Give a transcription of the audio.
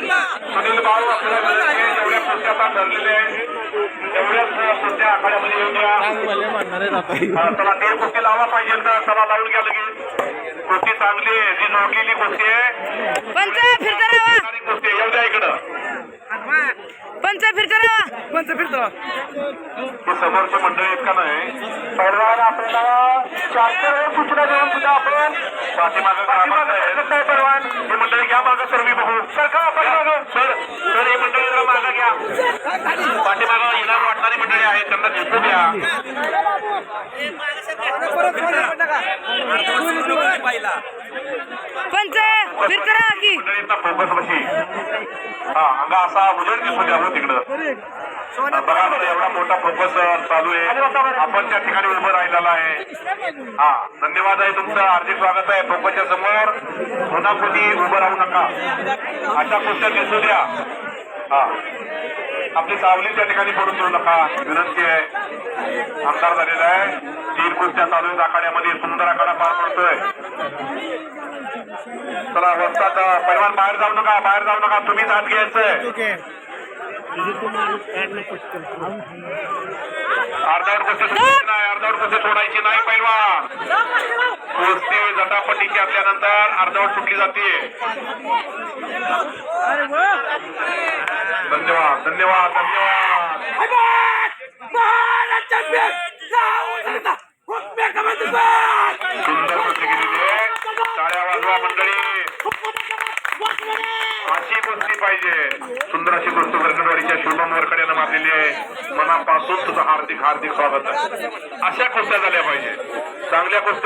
सुनील भाऊ जेवढ्या कुस्त्या आता ठरलेल्या आहेत. तेवढ्याच आखाड्यामध्ये येऊन द्या चला दीड कुस्ती लावा पाहिजे तर चला लावून घ्या लगेच. कुस्ती चांगली आहे जी नोकेली कुस्ती आहे. पंच फिरता कुस्ती. येऊ द्या इकडं. पंच फिरता. राहा हे समोरचे मंडळी आहेत का नाही? परवान आपल्याला चारशे सूचना देऊन सुद्धा आपण पाठीमागं. परवान हे मंडळी घ्या मागं सर मी बघू सर का पाठीमागं सर सर हे मंडळी जरा मागं घ्या. पाठीमागं येणार वाटणारी मंडळी आहेत त्यांना दिसू द्या. पंच फिरता राहा की मंडळींना फोकस बशी. हा अंगा असा उजेड दिसू द्या हो तिकडं. बघा बरं एवढा मोठा फोकस चालू आहे. आपण त्या ठिकाणी उभं राहिलेला आहे. हा धन्यवाद आहे तुमचं. हार्दिक स्वागत आहे. फोकसच्या समोर पुन्हा कुणी उभं राहू नका. अशा कुस्त्या दिसू द्या. हा. आपली सावली त्या ठिकाणी पडून देऊ नका. विनंती आहे. आमदार झालेला आहे. तीन कुस्त्या चालू आहेत. आखाड्यामध्ये सुंदर आखाडा पार पडतोय. चला वस्तात पैलवान बाहेर जाऊ नका. बाहेर जाऊ नका. तुम्हीच आत घ्यायचंय. अर्धावर कुस्ती सोडायची नाही अर्धावर कुस्ती सोडायची नाही पैलवान. कुस्ती जटापट्टीची असल्यानंतर अर्धावर सुटली जाते. धन्यवाद धन्यवाद धन्यवाद. सुंदर कुस्ती केलेली आहे टाळ्या वाजवा मंडळी. अशी कुस्ती पाहिजे. सुंदर अशी कुस्ती वरकडवाडीच्या शुभम वरकड्यानं मारलेली आहे. मनापासून तुझं हार्दिक हार्दिक स्वागत आहे. अशा कुस्त्या झाल्या पाहिजे. चांगल्या कुस्त्या